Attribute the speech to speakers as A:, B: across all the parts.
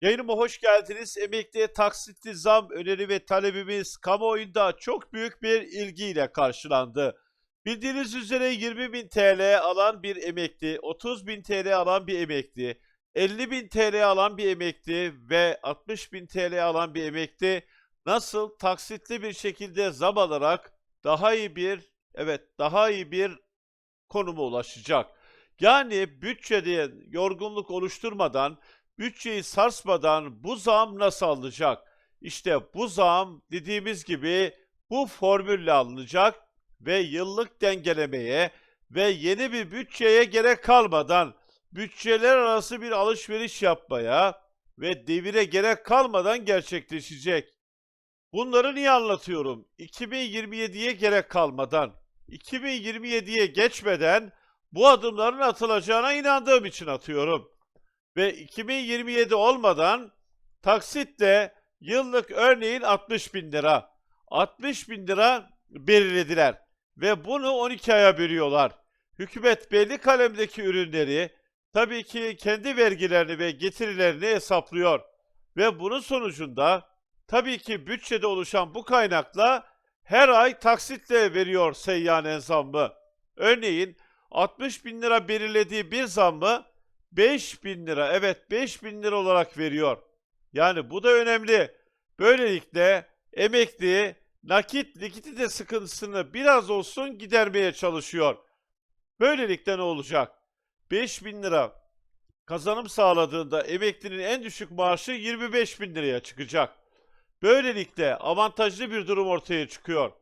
A: Yayınıma hoş geldiniz. Emekliye taksitli zam öneri ve talebimiz kamuoyunda çok büyük bir ilgiyle karşılandı. Bildiğiniz üzere 20.000 TL alan bir emekli, 30.000 TL alan bir emekli, 50.000 TL alan bir emekli ve 60.000 TL alan bir emekli nasıl taksitli bir şekilde zam alarak daha iyi bir, evet daha iyi bir konuma ulaşacak. Yani bütçede yorgunluk oluşturmadan bütçeyi sarsmadan bu zam nasıl alınacak? İşte bu zam dediğimiz gibi bu formülle alınacak ve yıllık dengelemeye ve yeni bir bütçeye gerek kalmadan bütçeler arası bir alışveriş yapmaya ve devire gerek kalmadan gerçekleşecek. Bunları niye anlatıyorum? 2027'ye gerek kalmadan, 2027'ye geçmeden bu adımların atılacağına inandığım için atıyorum ve 2027 olmadan taksitle yıllık örneğin 60 bin lira. 60 bin lira belirlediler ve bunu 12 aya bölüyorlar. Hükümet belli kalemdeki ürünleri tabii ki kendi vergilerini ve getirilerini hesaplıyor ve bunun sonucunda tabii ki bütçede oluşan bu kaynakla her ay taksitle veriyor seyyanen zammı. Örneğin 60 bin lira belirlediği bir zammı 5 bin lira, evet 5 bin lira olarak veriyor. Yani bu da önemli. Böylelikle emekli nakit likidite sıkıntısını biraz olsun gidermeye çalışıyor. Böylelikle ne olacak? 5 bin lira kazanım sağladığında emeklinin en düşük maaşı 25 bin liraya çıkacak. Böylelikle avantajlı bir durum ortaya çıkıyor.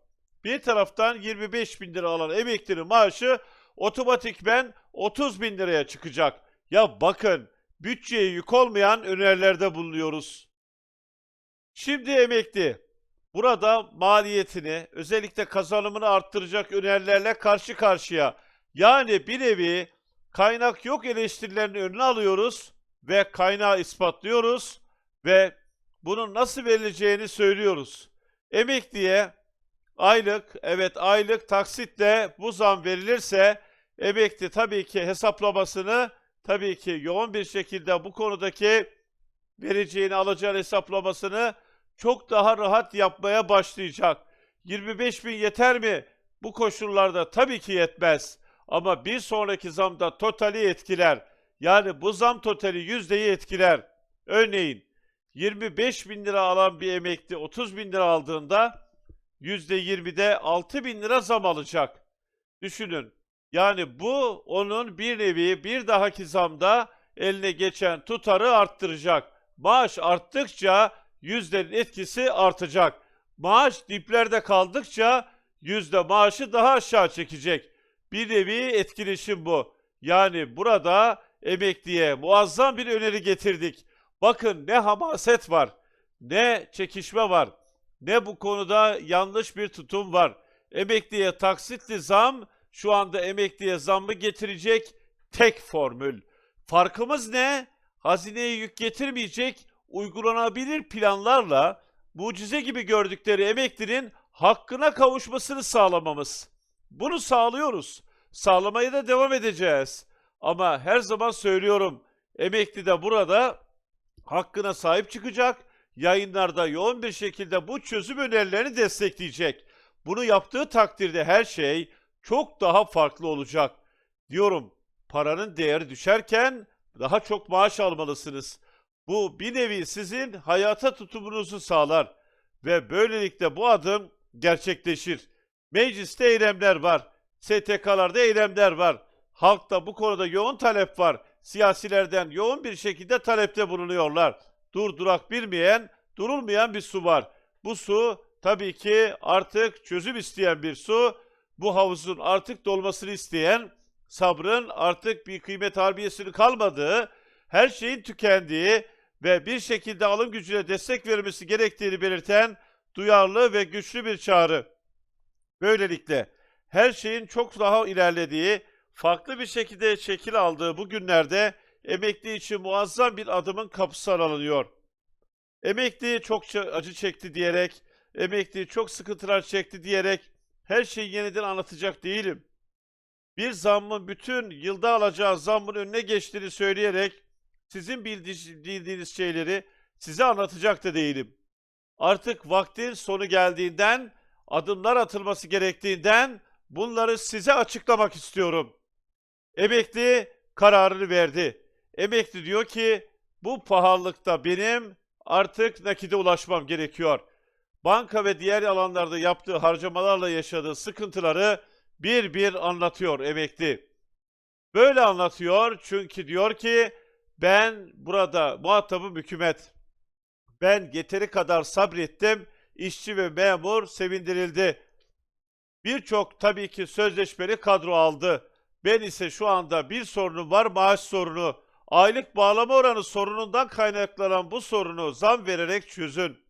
A: Bir taraftan 25 bin lira alan emeklinin maaşı otomatikmen 30 bin liraya çıkacak. Ya bakın bütçeye yük olmayan önerilerde bulunuyoruz. Şimdi emekli. Burada maliyetini özellikle kazanımını arttıracak önerilerle karşı karşıya. Yani bir nevi kaynak yok eleştirilerini önüne alıyoruz ve kaynağı ispatlıyoruz ve bunun nasıl verileceğini söylüyoruz. Emekliye aylık, evet aylık taksitle bu zam verilirse emekli tabii ki hesaplamasını tabii ki yoğun bir şekilde bu konudaki vereceğini alacağını hesaplamasını çok daha rahat yapmaya başlayacak. 25 bin yeter mi? Bu koşullarda tabii ki yetmez. Ama bir sonraki zamda totali etkiler. Yani bu zam totali yüzdeyi etkiler. Örneğin 25 bin lira alan bir emekli 30 bin lira aldığında yüzde 20'de 6 bin lira zam alacak. Düşünün yani bu onun bir nevi bir dahaki zamda eline geçen tutarı arttıracak. Maaş arttıkça yüzdenin etkisi artacak. Maaş diplerde kaldıkça yüzde maaşı daha aşağı çekecek. Bir nevi etkileşim bu. Yani burada emekliye muazzam bir öneri getirdik. Bakın ne hamaset var, ne çekişme var, ne bu konuda yanlış bir tutum var. Emekliye taksitli zam şu anda emekliye zammı getirecek tek formül. Farkımız ne? Hazineye yük getirmeyecek uygulanabilir planlarla mucize gibi gördükleri emeklinin hakkına kavuşmasını sağlamamız. Bunu sağlıyoruz. Sağlamaya da devam edeceğiz. Ama her zaman söylüyorum, emekli de burada hakkına sahip çıkacak, yayınlarda yoğun bir şekilde bu çözüm önerilerini destekleyecek. Bunu yaptığı takdirde her şey çok daha farklı olacak. Diyorum paranın değeri düşerken daha çok maaş almalısınız. Bu bir nevi sizin hayata tutumunuzu sağlar ve böylelikle bu adım gerçekleşir. Mecliste eylemler var, STK'larda eylemler var. Halkta bu konuda yoğun talep var. Siyasilerden yoğun bir şekilde talepte bulunuyorlar. Dur durak bilmeyen, durulmayan bir su var. Bu su tabii ki artık çözüm isteyen bir su bu havuzun artık dolmasını isteyen, sabrın artık bir kıymet harbiyesini kalmadığı, her şeyin tükendiği ve bir şekilde alım gücüne destek verilmesi gerektiğini belirten duyarlı ve güçlü bir çağrı. Böylelikle her şeyin çok daha ilerlediği, farklı bir şekilde şekil aldığı bu günlerde emekli için muazzam bir adımın kapısı aralanıyor. Emekli çok acı çekti diyerek, emekli çok sıkıntılar çekti diyerek her şeyi yeniden anlatacak değilim. Bir zammın bütün yılda alacağı zammın önüne geçtiğini söyleyerek sizin bildi- bildiğiniz şeyleri size anlatacak da değilim. Artık vaktin sonu geldiğinden, adımlar atılması gerektiğinden bunları size açıklamak istiyorum. Emekli kararını verdi. Emekli diyor ki bu pahalılıkta benim artık nakide ulaşmam gerekiyor. Banka ve diğer alanlarda yaptığı harcamalarla yaşadığı sıkıntıları bir bir anlatıyor emekli. Böyle anlatıyor çünkü diyor ki ben burada muhatabım hükümet. Ben yeteri kadar sabrettim. İşçi ve memur sevindirildi. Birçok tabii ki sözleşmeli kadro aldı. Ben ise şu anda bir sorunum var maaş sorunu. Aylık bağlama oranı sorunundan kaynaklanan bu sorunu zam vererek çözün.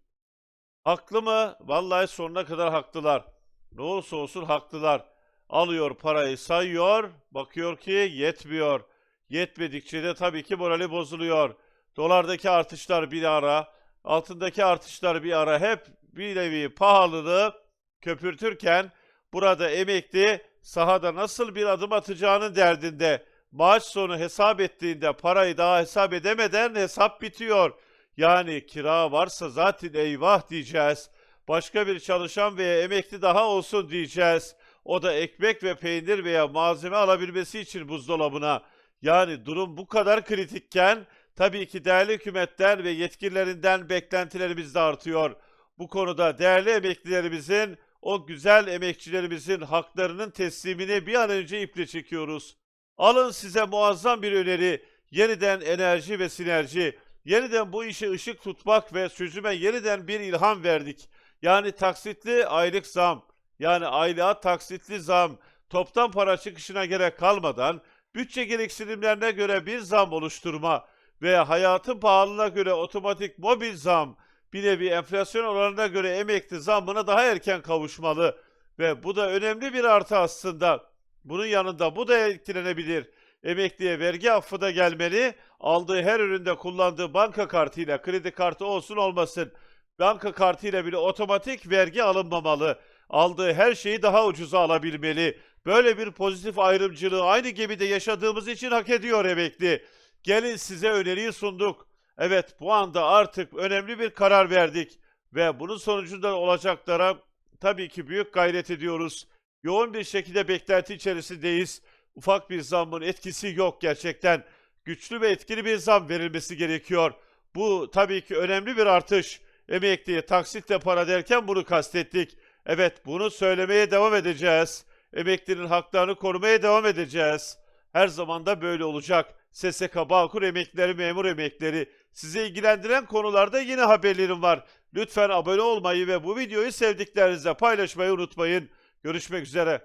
A: Haklı mı? Vallahi sonuna kadar haklılar. Ne olursa olsun haklılar. Alıyor parayı sayıyor, bakıyor ki yetmiyor. Yetmedikçe de tabii ki morali bozuluyor. Dolardaki artışlar bir ara, altındaki artışlar bir ara hep bir nevi pahalılığı köpürtürken burada emekli sahada nasıl bir adım atacağının derdinde. Maaş sonu hesap ettiğinde parayı daha hesap edemeden hesap bitiyor. Yani kira varsa zaten eyvah diyeceğiz. Başka bir çalışan veya emekli daha olsun diyeceğiz. O da ekmek ve peynir veya malzeme alabilmesi için buzdolabına. Yani durum bu kadar kritikken tabii ki değerli hükümetten ve yetkililerinden beklentilerimiz de artıyor. Bu konuda değerli emeklilerimizin, o güzel emekçilerimizin haklarının teslimini bir an önce iple çekiyoruz. Alın size muazzam bir öneri, yeniden enerji ve sinerji, yeniden bu işe ışık tutmak ve sözüme yeniden bir ilham verdik. Yani taksitli aylık zam, yani aylığa taksitli zam, toptan para çıkışına gerek kalmadan bütçe gereksinimlerine göre bir zam oluşturma ve hayatın pahalılığına göre otomatik mobil zam, bir nevi enflasyon oranına göre emekli zammına daha erken kavuşmalı ve bu da önemli bir artı aslında. Bunun yanında bu da etkilenebilir. Emekliye vergi affı da gelmeli. Aldığı her üründe kullandığı banka kartıyla kredi kartı olsun olmasın. Banka kartıyla bile otomatik vergi alınmamalı. Aldığı her şeyi daha ucuza alabilmeli. Böyle bir pozitif ayrımcılığı aynı gemide yaşadığımız için hak ediyor emekli. Gelin size öneriyi sunduk. Evet bu anda artık önemli bir karar verdik ve bunun sonucunda olacaklara tabii ki büyük gayret ediyoruz. Yoğun bir şekilde beklenti içerisindeyiz. Ufak bir zammın etkisi yok gerçekten. Güçlü ve etkili bir zam verilmesi gerekiyor. Bu tabii ki önemli bir artış. Emekliye taksitle para derken bunu kastettik. Evet bunu söylemeye devam edeceğiz. Emeklinin haklarını korumaya devam edeceğiz. Her zaman da böyle olacak. SSK Bağkur emeklileri, memur emeklileri. Size ilgilendiren konularda yine haberlerim var. Lütfen abone olmayı ve bu videoyu sevdiklerinizle paylaşmayı unutmayın. Görüşmek üzere.